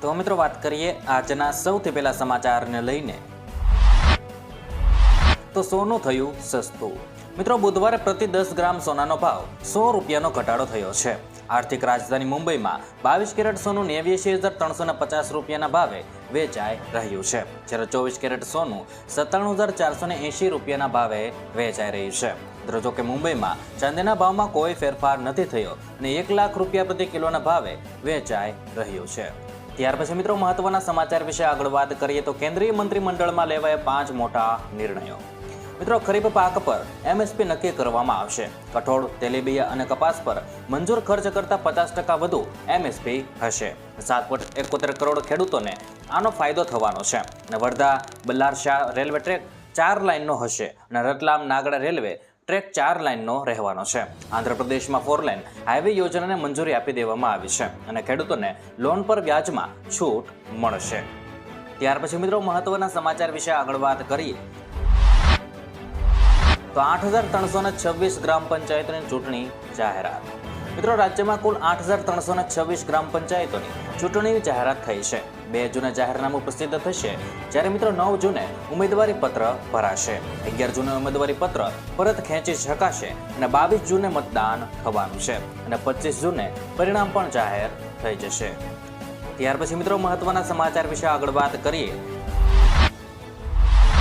તો મિત્રો વાત કરીએ આજના સૌથી પહેલા સમાચારને લઈને. તો સોનું થયું સસ્તું. મિત્રો બુધવારે પ્રતિ દસ ગ્રામ સોનાનો ભાવ સો રૂપિયાનો ઘટાડો થયો છે. આર્થિક રાજધાની મુંબઈમાં બાવીસ કેરેટ સોનું નેવ્યાસી હજાર ત્રણસો પચાસ રૂપિયાના ભાવે વેચાઈ રહ્યું છે. જ્યારે ચોવીસ કેરેટ સોનું સત્તાણું હજાર ચારસો એંશી રૂપિયાના ભાવે વેચાઈ રહ્યું છે. જો કે મુંબઈમાં ચાંદીના ભાવમાં કોઈ ફેરફાર નથી થયો અને એક લાખ રૂપિયા પ્રતિ કિલોના ભાવે વેચાઈ રહ્યું છે. ત્યાર પછી મિત્રો મહત્વના સમાચાર વિશે આગળ વાત કરીએ તો કેન્દ્રીય મંત્રીમંડળમાં લેવાયા પાંચ મોટા નિર્ણયો. મિત્રો ખરીફ પાક પર એમએસપી નક્કી કરવામાં આવશે. કઠોળ, તેલીબિયા અને કપાસ પર મંજૂર ખર્ચ કરતાં પચાસ ટકા વધુ એમએસપી હશે. સાત પોઈન્ટ એકોતેર કરોડ ખેડૂતોને આનો ફાયદો થવાનો છે. અને વર્ધા બલ્લારશા રેલવે ટ્રેક ચાર લાઇનનો હશે અને રતલામ, નાગડા રેલવે ટ્રેક ચાર લાઇનનો રહેવાનો છે. આંધ્રપ્રદેશમાં ફોર લાઇન હાઈવે યોજનાને મંજૂરી આપી દેવામાં આવી છે અને ખેડૂતોને લોન પર વ્યાજમાં છૂટ મળશે. ત્યાર પછી મિત્રો મહત્વના સમાચાર વિશે આગળ વાત કરીએ. તો આઠ હજાર ત્રણસો ને છવ્વીસ ગ્રામ પંચાયતની ચૂંટણી જાહેરાત. મિત્રો રાજ્યમાં કુલ આઠ હજાર ત્રણસો ને છવ્વીસ ગ્રામ પંચાયતોની ચૂંટણીની જાહેરાત થઈ છે. બે જૂને જાહેરનામું પ્રસિદ્ધ થશે, જ્યારે મિત્રો નવ જૂને ઉમેદવારી પત્ર ભરાશે. અગિયાર જૂને ઉમેદવારી પત્ર પરત ખેંચી શકાશે અને બાવીસ જૂને મતદાન થવાનું છે અને પચીસ જૂને પરિણામ પણ જાહેર થઈ જશે. ત્યાર પછી મિત્રો મહત્વના સમાચાર વિશે આગળ વાત કરીએ.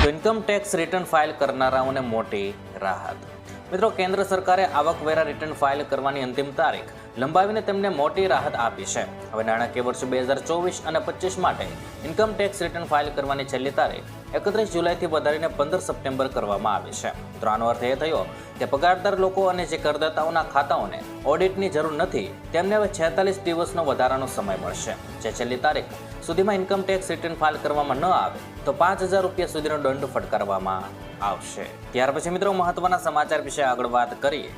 તો ઇન્કમ ટેક્સ રિટર્ન ફાઇલ કરનારાઓને મોટી રાહત. મિત્રો કેન્દ્ર સરકારે આવકવેરા રિટર્ન ફાઇલ કરવાની અંતિમ તારીખ લંબાવીને તેમને મોટી રાહત આપી છે. હવે નાણાકીય વર્ષ બે હજાર ચોવીસ અને પચીસ માટે ઇન્કમ ટેક્સ રિટર્ન ફાઇલ કરવાની છેલ્લી તારીખ એકત્રીસ જુલાઈથી વધારીને પંદર સપ્ટેમ્બર કરવામાં આવી છે. તો આનો અર્થ એ થયો કે પગારદાર લોકો અને જે કરદાતાઓના ખાતાઓને ઓડિટની જરૂર નથી, તેમને હવે છેતાલીસ દિવસનો વધારાનો સમય મળશે. જે છેલ્લી તારીખ સુધીમાં ઇન્કમ ટેક્સ રિટર્ન ફાઇલ કરવામાં ન આવે, તો પાંચ હજાર રૂપિયા સુધીનો દંડ ફટકારવામાં આવશે. ત્યાર પછી મિત્રો, મહત્વના સમાચાર વિશે આગળ વાત કરીએ.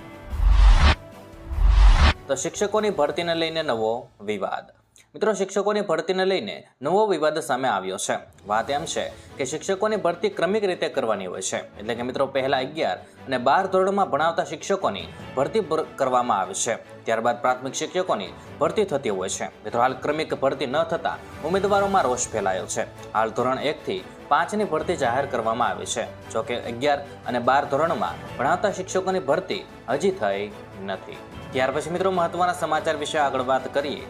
તો શિક્ષકોની ભરતીને લઈને નવો વિવાદ. મિત્રો, શિક્ષકોની ભરતીને લઈને નવો વિવાદ સામે આવ્યો છે. વાત એમ છે કે શિક્ષકોની ભરતી ક્રમિક રીતે કરવાની હોય છે. એટલે કે મિત્રો, પહેલા અગિયાર અને બાર ધોરણમાં ભણાવતા શિક્ષકોની ભરતી ભર- કરવામાં આવે છે. ત્યારબાદ પ્રાથમિક શિક્ષકોની ભરતી થતી હોય છે. મિત્રો, હાલ ક્રમિક ભરતી ન થતાં ઉમેદવારોમાં રોષ ફેલાયો છે. હાલ ધોરણ એકથી પાંચની ભરતી જાહેર કરવામાં આવી છે. જોકે અગિયાર અને બાર ધોરણમાં ભણાવતા શિક્ષકોની ભરતી હજી થઈ નથી. ત્યાર પછી મિત્રો મહત્વના સમાચાર વિશે આગળ વાત કરીએ.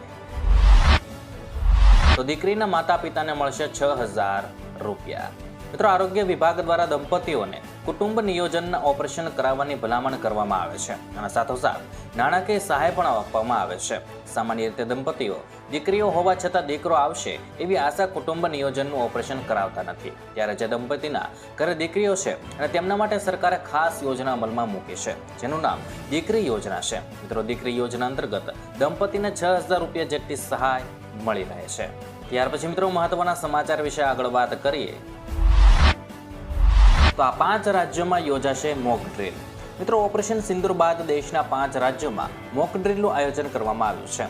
તો દીકરીના માતા પિતાને મળશે છ હજાર રૂપિયા. મિત્રો, આરોગ્ય વિભાગ દ્વારા દંપતીઓને કુટુંબ નિયોજનના ઓપરેશન કરાવવાની ભલામણ કરવામાં આવે છે. અને સાથોસાથ નાણાકીય સહાય પણ આપવામાં આવે છે. સામાન્ય રીતે દંપતીઓ દીકરીઓ હોવા છતાં દીકરો આવશે એવી આશા કુટુંબ નિયોજનનું ઓપરેશન કરાવતા નથી. ત્યારે જે દંપતીના ઘરે દીકરીઓ છે અને તેમના માટે સરકારે ખાસ યોજના અમલમાં મૂકી છે, જેનું નામ દીકરી યોજના છે. મિત્રો, દીકરી યોજના અંતર્ગત દંપતીને છ હજાર રૂપિયા જેટલી સહાય મળી રહે છે. ત્યાર પછી મિત્રો, મહત્વના સમાચાર વિશે આગળ વાત કરીએ. તો આ પાંચ રાજ્યોમાં યોજાશે મોક ડ્રીલ. મિત્રો, ઓપરેશન સિંદુર બાદ દેશના પાંચ રાજ્યોમાં મોક ડ્રીલનું આયોજન કરવામાં આવ્યું છે.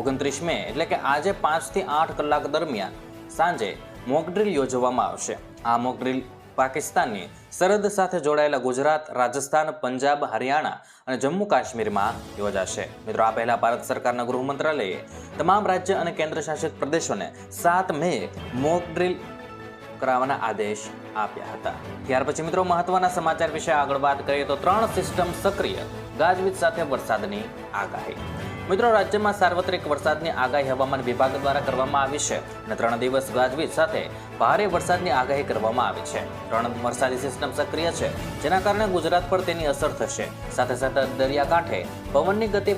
ઓગણત્રીસ મે એટલે કે આજે પાંચથી આઠ કલાક દરમિયાન સાંજે મોક ડ્રીલ યોજવામાં આવશે. આ મોક ડ્રીલ પાકિસ્તાનની સરહદ સાથે જોડાયેલા ગુજરાત, રાજસ્થાન, પંજાબ, હરિયાણા અને જમ્મુ કાશ્મીરમાં યોજાશે. મિત્રો, આ પહેલા ભારત સરકારના ગૃહ મંત્રાલયે તમામ રાજ્ય અને કેન્દ્રશાસિત પ્રદેશોને સાત મે મોક ડ્રીલ કરાવવાના આદેશ આપ્યા હતા. ત્યાર પછી મિત્રો મહત્વના સમાચાર વિશે આગળ વાત કરીએ તો ત્રણ સિસ્ટમ સક્રિય. ગાજવીજ સાથે વરસાદની આગાહી. મિત્રો, રાજ્યમાં સાર્વત્રિક વરસાદની આગાહી હવામાન વિભાગ દ્વારા કરવામાં આવી છે અને ત્રણ દિવસ ગાજવીજ સાથે ભારે વરસાદની આગાહી કરવામાં આવી છે. ત્રણ વરસાદી સિસ્ટમ સક્રિય છે, જેના કારણે ગુજરાત પર તેની અસર થશે. સાથે સાથે દરિયાકાંઠે પવનની ગતિ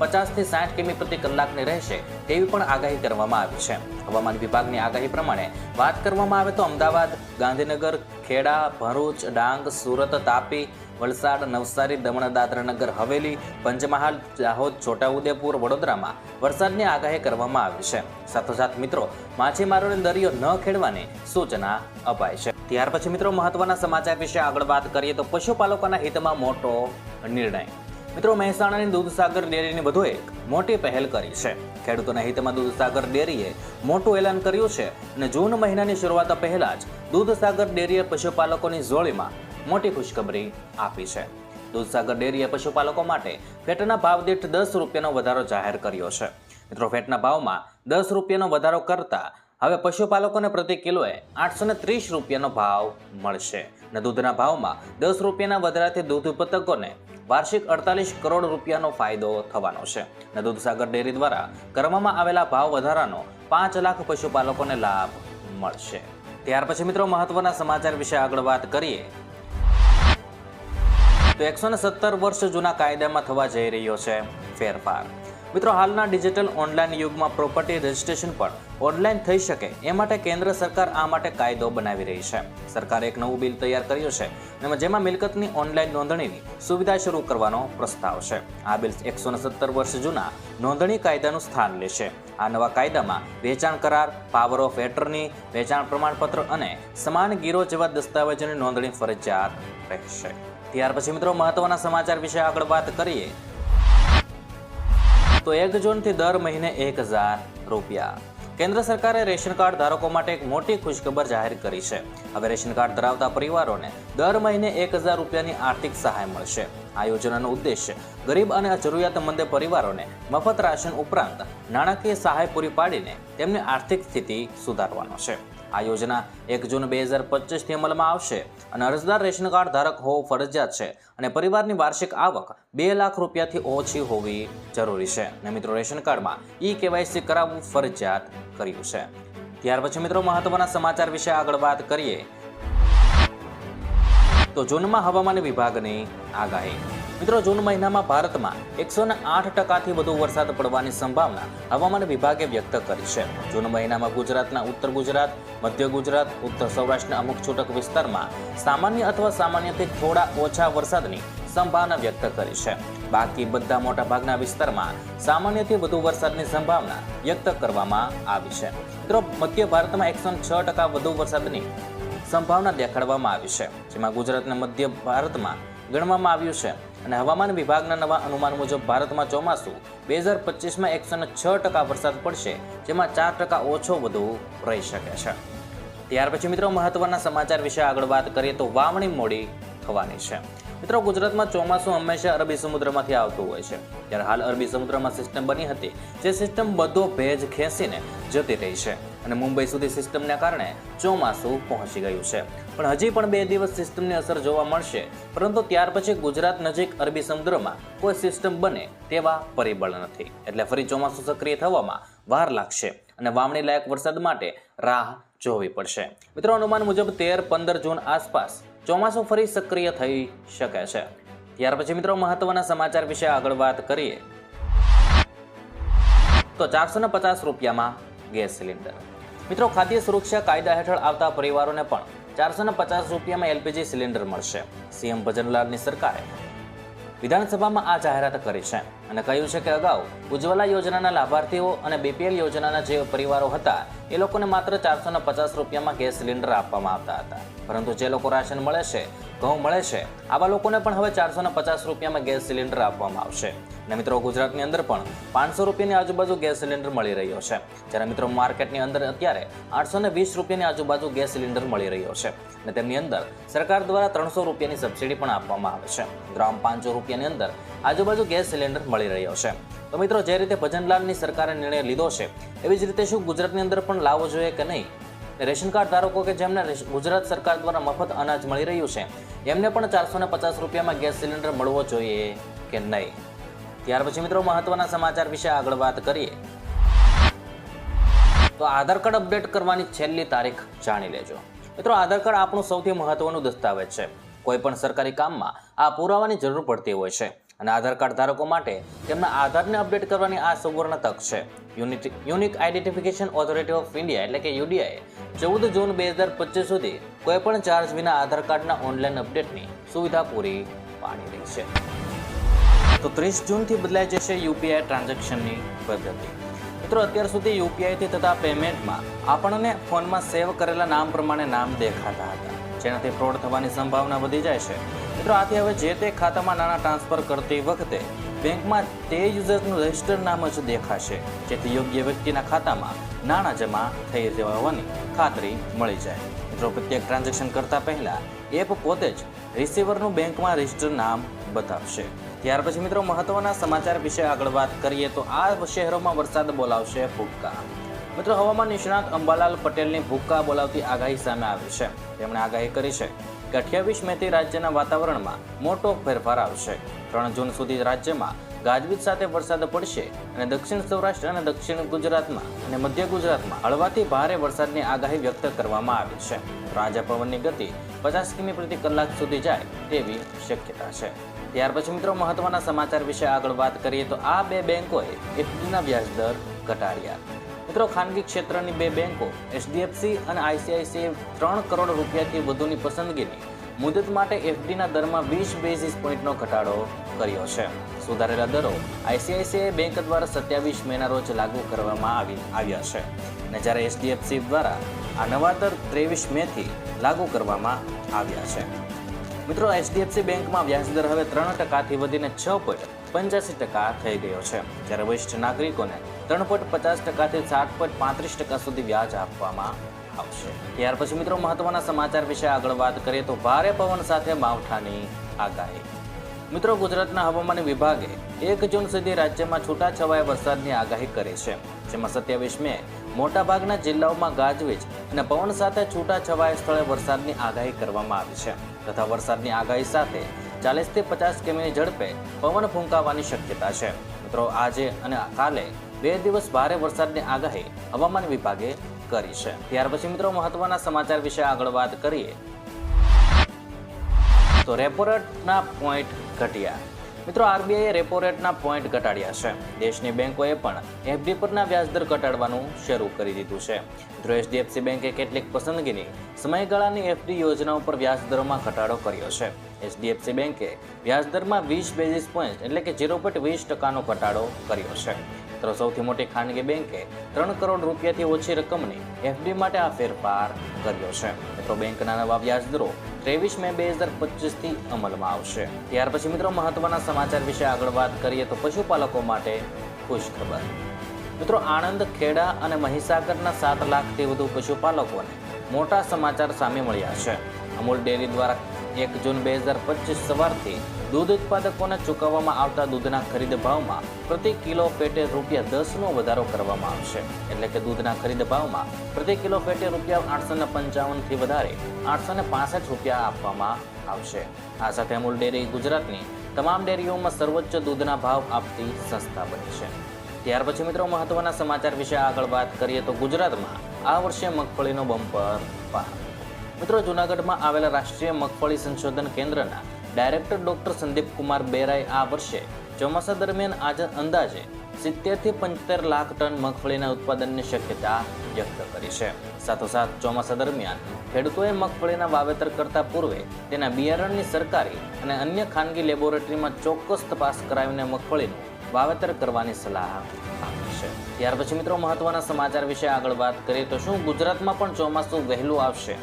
પચાસથી સાઠ કિમી પ્રતિ કલાકની રહેશે તેવી પણ આગાહી કરવામાં આવી છે. હવામાન વિભાગની આગાહી પ્રમાણે વાત કરવામાં આવે તો અમદાવાદ, ગાંધીનગર, ખેડા, ભરૂચ, ડાંગ, સુરત, તાપી વલસાડ, નવસારી, દમણ, દાદરાનગર, હવેલી, પંચમહાલ, દાહોદ, છોટાઉદેપુર, વડોદરામાં વરસાદની આગાહી કરવામાં આવી છે. સાથોસાથ મિત્રો, માછીમારોને દરિયો ન ખેડવાની સૂચના અપાઈ છે. ત્યાર પછી મિત્રો, મહત્વના સમાચાર વિશે આગળ વાત કરીએ તો પશુપાલકોના હિતમાં મોટો નિર્ણય. મિત્રો, મહેસાણાની દૂધસાગર ડેરીની વધુ એક મોટી પહેલ કરી છે. ખેડૂતોના હિતમાં દૂધસાગર ડેરીએ મોટું એલાન કર્યું છે અને જૂન મહિનાની શરૂઆત પહેલા જ દૂધસાગર ડેરીએ પશુપાલકોની જોડીમાં મોટી ખુશખબરી આપી છે. દૂધસાગર ડેરીએ પશુપાલકો માટે ફેટના ભાવ દીઠ દસ રૂપિયાનો વધારો જાહેર કર્યો છે. મિત્રો, ફેટના ભાવમાં દસ રૂપિયાનો વધારો કરતા હવે પશુપાલકોને પ્રતિ કિલોએ આઠસો ને ત્રીસ રૂપિયાનો ભાવ મળશે. અને દૂધના ભાવમાં દસ રૂપિયાના વધારાથી દૂધ ઉત્પાદકોને વાર્ષિક અડતાલીસ કરોડ રૂપિયાનો ફાયદો થવાનો છે. અને દૂધસાગર ડેરી દ્વારા કરવામાં આવેલા ભાવ વધારાનો પાંચ લાખ પશુપાલકોને લાભ મળશે. ત્યાર પછી મિત્રો, મહત્વના સમાચાર વિશે આગળ વાત કરીએ. તો એકસો સત્તર વર્ષ જૂના કાયદામાં થવા જઈ રહ્યો છે ફેરફાર. મિત્રો, હાલના ડિજિટલ ઓનલાઈન યુગમાં પ્રોપર્ટી રજિસ્ટ્રેશન પણ ઓનલાઈન થઈ શકે, એ માટે કેન્દ્ર સરકાર આ માટે કાયદો બનાવી રહી છે. સરકારે એક નવું બિલ તૈયાર કર્યું છે જેમાં મિલકતની ઓનલાઈન નોંધણીની સુવિધા શરૂ કરવાનો પ્રસ્તાવ છે. આ બિલ એકસો સત્તર વર્ષ જૂના નોંધણી કાયદાનું સ્થાન લેશે. આ નવા કાયદામાં વેચાણ કરાર પાવર ઓફ એટર્ની વેચાણ પ્રમાણપત્ર અને સમાન ગીરો જેવા દસ્તાવેજોની નોંધણી ફરજિયાત રહેશે. ત્યાર પછી મિત્રો મહત્વના સમાચાર વિશે આગળ વાત કરીએ. તો એક જૂનથી દર મહિને એક હજાર રૂપિયા. કેન્દ્ર સરકારે રેશન કાર્ડ ધારકો માટે એક મોટી ખુશખબર જાહેર કરી છે. હવે રેશન કાર્ડ ધરાવતા પરિવારોને દર મહિને એક હજાર રૂપિયાની આર્થિક સહાય મળશે. આ યોજનાનો ઉદ્દેશ્ય ગરીબ અને જરૂરિયાતમંદ પરિવારોને મફત રાશન ઉપરાંત નાણાકીય સહાય પૂરી પાડીને તેમની આર્થિક સ્થિતિ સુધારવાનો છે. આ યોજના એક જૂન બે હજાર પચીસથી અમલમાં આવશે અને અરજદાર રેશન કાર્ડ ધારક હોવું ફરજિયાત છે અને પરિવારની વાર્ષિક આવક બે લાખ રૂપિયાથી ઓછી હોવી જરૂરી છે. અને મિત્રો, રેશન કાર્ડમાં ઈ કેવાયસી કરાવવું ફરજિયાત કર્યું છે. ત્યાર પછી મિત્રો, મહત્વના સમાચાર વિશે આગળ વાત કરીએ. તો જૂનમાં હવામાન વિભાગની આગાહી. મિત્રો, જૂન મહિનામાં ભારતમાં એકસો ને આઠ ટકાથી વધુ વરસાદ પડવાની સંભાવના હવામાન વિભાગે વ્યક્ત કરી છે. જૂન મહિનામાં ગુજરાતના ઉત્તર ગુજરાત, મધ્ય ગુજરાત, ઉત્તર સૌરાષ્ટ્રના અમુક છૂટક વિસ્તારમાં સામાન્ય અથવા સામાન્યથી થોડા ઓછા વરસાદની સંભાવના વ્યક્ત કરી છે. બાકી બધા મોટા ભાગના વિસ્તારમાં સામાન્યથી વધુ વરસાદની સંભાવના વ્યક્ત કરવામાં આવી છે. મિત્રો, મધ્ય ભારતમાં એકસો છ ટકા વધુ વરસાદની સંભાવના દેખાડવામાં આવી છે, જેમાં ગુજરાતના મધ્ય ભારતમાં ગણવામાં આવ્યું છે. અને હવામાન વિભાગના નવા અનુમાન મુજબ ભારતમાં ચોમાસું બે હજાર પચીસમાં એકસો છ ટકા વરસાદ પડશે, જેમાં ચાર ટકા ઓછો વધુ રહી શકે છે. ત્યાર પછી મિત્રો મહત્વના સમાચાર વિશે આગળ વાત કરીએ તો વાવણી મોડી થવાની છે. મિત્રો ગુજરાતમાં ચોમાસું હંમેશા અરબી સમુદ્રમાંથી આવતું હોય છે. ત્યારે હાલ અરબી સમુદ્રમાં સિસ્ટમ બની હતી, જે સિસ્ટમ બધો ભેજ ખેંચીને જતી રહી છે. અને મુંબઈ સુધી સિસ્ટમને કારણે ચોમાસું પહોંચી ગયું છે. પણ હજી પણ બે દિવસ સિસ્ટમની અસર જોવા મળશે. પરંતુ ત્યાર પછી ગુજરાત નજીક અરબી સમુદ્રમાં કોઈ સિસ્ટમ બને તેવા પરિબળ નથી. એટલે ફરી ચોમાસું સક્રિય થવામાં વાર લાગશે અને વાવણી લાયક વરસાદ માટે રાહ જોવી પડશે. મિત્રો, અનુમાન મુજબ તેર પંદર જૂન આસપાસ ચોમાસું ફરી સક્રિય થઈ શકે છે. ત્યાર પછી મિત્રો, મહત્વના સમાચાર વિશે આગળ વાત કરીએ. તો ચારસો ને પચાસ રૂપિયામાં ગેસ સિલિન્ડર. મિત્રો, ખાદ્ય સુરક્ષા કાયદા હેઠળ આવતા પરિવારોને પણ ચારસો ને પચાસ રૂપિયામાં એલપીજી સિલિન્ડર મળશે. સીએમ ભજનલાલની સરકારે વિધાનસભામાં આ જાહેરાત કરી છે અને કહ્યું છે કે અગાઉ ઉજ્જવલા યોજનાના લાભાર્થીઓ અને બીપીએલ યોજનાના જે પરિવારો હતા, એ લોકોને માત્ર ચારસો પચાસ રૂપિયામાં ગેસ સિલિન્ડર આપવામાં આવતા હતા. પરંતુ જે લોકો રાશન મળે છે ઘઉં મળે છે. આવા લોકોને પણ હવે ચારસો પચાસ રૂપિયામાં ગેસ સિલિન્ડર આપવામાં આવશે. અને મિત્રો, ગુજરાતની અંદર પણ પાંચસો રૂપિયાની આજુબાજુ ગેસ સિલિન્ડર મળી રહ્યો છે. જ્યારે મિત્રો, માર્કેટની અંદર અત્યારે આઠસો ને વીસ રૂપિયાની આજુબાજુ ગેસ સિલિન્ડર મળી રહ્યો છે. અને તેમની અંદર સરકાર દ્વારા ત્રણસો રૂપિયાની સબસિડી પણ આપવામાં આવે છે. ગ્રામ પાંચસો રૂપિયાની અંદર આજુબાજુ ગેસ સિલિન્ડર મળી રહ્યો છે. તો મિત્રો, જે રીતે ભજનલાલની સરકારે નિર્ણય લીધો છે, એવી જ રીતે શું ગુજરાતની અંદર પણ લાવવો જોઈએ કે નહીં? રેશન કાર્ડ ધારકો કે જેમને ગુજરાત સરકાર દ્વારા મફત અનાજ મળી રહ્યું છે, એમને પણ ચારસો પચાસ રૂપિયામાં ગેસ સિલિન્ડર મળવો જોઈએ કે નહીં? ત્યાર પછી મિત્રો મહત્વના સમાચાર વિશે આગળ વાત કરીએ. તો આધાર કાર્ડ અપડેટ કરવાની છેલ્લી તારીખ જાણી લેજો. મિત્રો, આધાર કાર્ડ આપણું સૌથી મહત્વનું દસ્તાવેજ છે. કોઈ પણ સરકારી કામમાં આ પુરાવાની જરૂર પડતી હોય છે. અને આધાર કાર્ડ ધારકો માટે તેમના આધારને અપડેટ કરવાની આ સુવર્ણ તક છે. Unique identification authority of India એટલે કે યુડીઆઈ ચૌદ જૂન બે હજાર પચીસ સુધી કોઈપણ ચાર્જ વિના આધાર કાર્ડના ઓનલાઈન અપડેટની સુવિધા પૂરી પાડી રહી છે. તો ત્રીસ જૂનથી બદલાઈ જશે યુપીઆઈ ટ્રાન્ઝેક્શનની પદ્ધતિ. મિત્રો, અત્યાર સુધી યુપીઆઈથી થતા પેમેન્ટમાં આપણને ફોનમાં સેવ કરેલા નામ પ્રમાણે નામ દેખાતા હતા, જેનાથી ફ્રોડ થવાની સંભાવના વધી જાય છે. મિત્રો, આથી હવે જે તે ખાતામાં નાણાં ટ્રાન્સફર કરતી વખતે બેંકમાં તે યુઝરનું રજિસ્ટર નામ જ દેખાશે, જેથી યોગ્ય વ્યક્તિના ખાતામાં નાણાં જમા થઈ જવા હોવાની ખાતરી મળી જાય. મિત્રો, પ્રત્યેક ટ્રાન્ઝેક્શન કરતા પહેલા એપ પોતે જ રિસીવરનું બેંકમાં રજિસ્ટર નામ બતાવશે. ત્યાર પછી મિત્રો મહત્વના સમાચાર વિશે આગળ વાત કરીએ તો આ શહેરોમાં વરસાદ બોલાવશે ભૂક્કા. મિત્રો હવામાન નિષ્ણાત અંબાલાલ પટેલની ભૂક્કા બોલાવતી આગાહી સામે આવી છે. તેમણે આગાહી કરી છે કે અઠ્યાવીસ મેથી રાજ્યના વાતાવરણમાં મોટો ફેરફાર આવશે. ત્રણ જૂન સુધી રાજ્યમાં ગાજવીજ સાથે વરસાદ પડશે અને દક્ષિણ સૌરાષ્ટ્ર અને દક્ષિણ ગુજરાતમાં અને મધ્ય ગુજરાતમાં હળવાથી ભારે વરસાદની આગાહી વ્યક્ત કરવામાં આવી છે. રાજા પવનની ગતિ પચાસ કિમી પ્રતિ કલાક સુધી જાય તેવી શક્યતા છે. ત્યાર પછી મિત્રો મહત્વના સમાચાર વિશે આગળ વાત કરીએ તો આ બે બેંકોએ એફડીના વ્યાજદર ઘટાડ્યા. મિત્રો ખાનગી ક્ષેત્રની બે બેંકો, એચડીએફસી અને આઈસીઆઈસીએ ત્રણ કરોડ રૂપિયાથી વધુની પસંદગીની મુદત માટે એફડીના દરમાં વીસ બેઝિસ પોઈન્ટનો ઘટાડો કર્યો છે. સુધારેલા દરો આઈસીઆઈસીઆઈ બેંક દ્વારા સત્યાવીસ મેના રોજ લાગુ કરવામાં આવી આવ્યા છે. અને જ્યારે એચડીએફસી દ્વારા આ નવાતર ત્રેવીસ મેથી લાગુ કરવામાં આવ્યા છે. મિત્રો, એચડીએફસી બેંકમાં વ્યાજદર હવે ત્રણ ટકાથી વધીને છ પોઈન્ટ પંચ્યાસી ટકા થઈ ગયો છે. જ્યારે વરિષ્ઠ નાગરિકોને ત્રણ પોઈન્ટ પચાસ ટકાથી સાત પોઈન્ટ પાંત્રીસ ટકા સુધી વ્યાજ આપવામાં આવશે. ત્યાર પછી મિત્રો, મહત્વના સમાચાર વિશે આગળ વાત કરીએ તો ભારે પવન સાથે માવઠાની આગાહી. મિત્રો, ગુજરાતના હવામાન વિભાગે એક જૂન સુધી રાજ્યમાં છૂટાછવાયા વરસાદની આગાહી કરી છે. જેમાં સત્યાવીસ મે મોટાભાગના જિલ્લાઓમાં ગાજવીજ અને પવન સાથે છૂટાછવાયા સ્થળે વરસાદની આગાહી કરવામાં આવી છે. તથા વરસાદની આગાહી સાથે ચાલીસથી પચાસ કિમીની ઝડપે પવન ફૂંકાવાની શક્યતા છે. મિત્રો, આજે અને કાલે બે દિવસ ભારે વરસાદની આગાહી હવામાન વિભાગે કરી છે. ત્યાર પછી મિત્રો, મહત્વના સમાચાર વિશે આગળ વાત કરીએ. તો રેપો રેટના પોઈન્ટ ઘટ્યા. મિત્રો, આરબીઆઈએ રેપો રેટના પોઈન્ટ ઘટાડ્યા છે. દેશની બેંકોએ પણ એફડી પરના વ્યાજદર ઘટાડવાનું શરૂ કરી દીધું છે. મિત્રો, એચડીએફસી બેંકે કેટલીક પસંદગીની સમયગાળાની એફડી યોજનાઓ પર વ્યાજદરોમાં ઘટાડો કર્યો છે. એચડીએફસી બેંકે વ્યાજદરમાં વીસ બેઝિસ પોઈન્ટ એટલે કે ઝીરો પોઈન્ટ વીસ ટકાનો ઘટાડો કર્યો છે. મિત્રો, સૌથી મોટી ખાનગી બેંકે ત્રણ કરોડ રૂપિયાથી ઓછી રકમની એફડી માટે આ ફેરફાર કર્યો છે. મિત્રો, બેંકના નવા વ્યાજદરો ત્રેવીસ મે બે હજાર પચીસથી અમલમાં આવશે. ત્યાર પછી મિત્રો મહત્વના સમાચાર વિશે આગળ વાત કરીએ તો પશુપાલકો માટે ખુશ ખબર મિત્રો આણંદ, ખેડા અને મહીસાગરના સાત લાખથી વધુ પશુપાલકોને મોટા સમાચાર સામે મળ્યા છે. અમૂલ ડેરી દ્વારા એક જૂન બે હજાર પચીસ સવારથી દૂધ ઉત્પાદકોને ચૂકવવામાં આવતા દૂધના ખરીદ ભાવમાં પ્રતિ કિલો પેટે રૂપિયા દસનો વધારો કરવામાં આવશે. એટલે કે દૂધના ખરીદ ભાવમાં પ્રતિ કિલો પેટે રૂપિયા આઠસો ને પંચાવનથી વધારે આઠસો ને પાસઠ રૂપિયા આપવામાં આવશે. આ સાથે અમૂલ ડેરી ગુજરાતની તમામ ડેરીઓમાં સર્વોચ્ચ દૂધના ભાવ આપતી સંસ્થા બની છે. ત્યાર પછી મિત્રો મહત્વના સમાચાર વિશે આગળ વાત કરીએ તો ગુજરાતમાં આ વર્ષે મગફળીનો બમ્પર પાક. મિત્રો જૂનાગઢમાં આવેલા રાષ્ટ્રીય મગફળી સંશોધન કેન્દ્રના ડાયરેક્ટર ડોક્ટર સંદીપ કુમાર બેરાએ આ વર્ષે ચોમાસા દરમિયાન આજે અંદાજે સિત્તેરથી પંચોતેર લાખ ટન મગફળીના ઉત્પાદનની શક્યતા વ્યક્ત કરી છે. સાથોસાથ ચોમાસા દરમિયાન ખેડૂતોએ મગફળીના વાવેતર કરતા પૂર્વે તેના બિયારણની સરકારી અને અન્ય ખાનગી લેબોરેટરીમાં ચોક્કસ તપાસ કરાવીને મગફળીનું વાવેતર કરવાની સલાહ આપી છે. ત્યાર પછી મિત્રો મહત્વના સમાચાર વિશે આગળ વાત કરીએ તો શું ગુજરાતમાં પણ ચોમાસું વહેલું આવશે?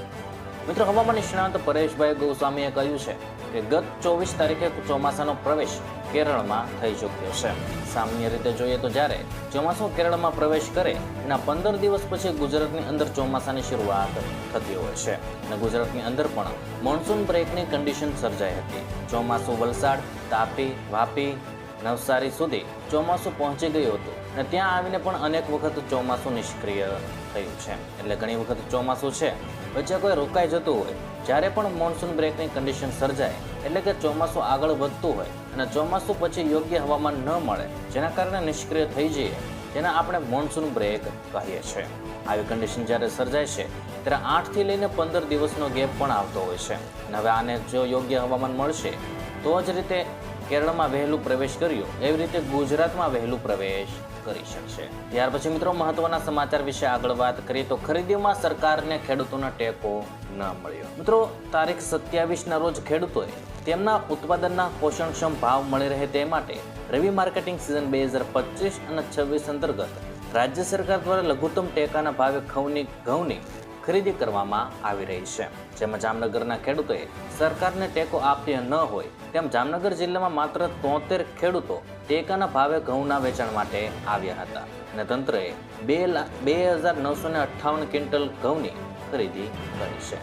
મિત્રો હવામાન નિષ્ણાંત પરેશભાઈ ગોસ્વામીએ કહ્યું છે કે ગત ચોવીસ તારીખે ચોમાસાનો પ્રવેશ કેરળમાં થઈ ચૂક્યો છે. સામાન્ય રીતે જોઈએ તો જ્યારે ચોમાસું કેરળમાં પ્રવેશ કરે, એના પંદર દિવસ પછી ગુજરાતની અંદર ચોમાસાની શરૂઆત થતી હોય છે. અને ગુજરાતની અંદર પણ મોન્સૂન બ્રેકની કન્ડિશન સર્જાઈ હતી. ચોમાસું વલસાડ, તાપી, વાપી, નવસારી સુધી ચોમાસું પહોંચી ગયું હતું. અને ત્યાં આવીને પણ અનેક વખત ચોમાસું નિષ્ક્રિય થયું છે. એટલે ઘણી વખત ચોમાસું છે વચ્ચે કોઈ રોકાઈ જતું હોય, જ્યારે પણ મોન્સૂન બ્રેકની કન્ડિશન સર્જાય, એટલે કે ચોમાસું આગળ વધતું હોય અને ચોમાસું પછી યોગ્ય હવામાન ન મળે, જેના કારણે નિષ્ક્રિય થઈ જઈએ, જેને આપણે મોન્સૂન બ્રેક કહીએ છીએ. આવી કન્ડિશન જ્યારે સર્જાય છે, ત્યારે આઠથી લઈને પંદર દિવસનો ગેપ પણ આવતો હોય છે. અને હવે આને જો યોગ્ય હવામાન મળશે, તો જ રીતે કેરળમાં વહેલું પ્રવેશ કર્યો, એવી રીતે ગુજરાતમાં વહેલું પ્રવેશ કરી શકશે. ત્યાર પછી મિત્રો મહત્વના સમાચાર વિશે આગળ વાત કરીએ તો ખરીદીમાં સરકારને ખેડૂતોનો ટેકો ન મળ્યો. મિત્રો, તારીખ સત્યાવીસના રોજ ખેડૂતોએ તેમના ઉત્પાદનના પોષણક્ષમ ભાવ મળી રહે તે માટે રવિ માર્કેટિંગ સિઝન બે હજાર પચીસ અને છવ્વીસ અંતર્ગત રાજ્ય સરકાર દ્વારા લઘુત્તમ ટેકાના ભાવે ઘઉંની ઘઉંની ખરીદી કરવામાં આવી રહી છે. જેમાં જામનગરના ખેડૂતોએ સરકારને ટેકો આપ્યો ન હોય તેમ જામનગર જિલ્લામાં માત્ર તોતેર ખેડૂતો ટેકાના ભાવે ઘઉંના વેચાણ માટે આવ્યા હતા અને તંત્રએ બે લાખ બે હજાર નવસો ને અઠ્ઠાવન ક્વિન્ટલ ઘઉંની ખરીદી કરી છે.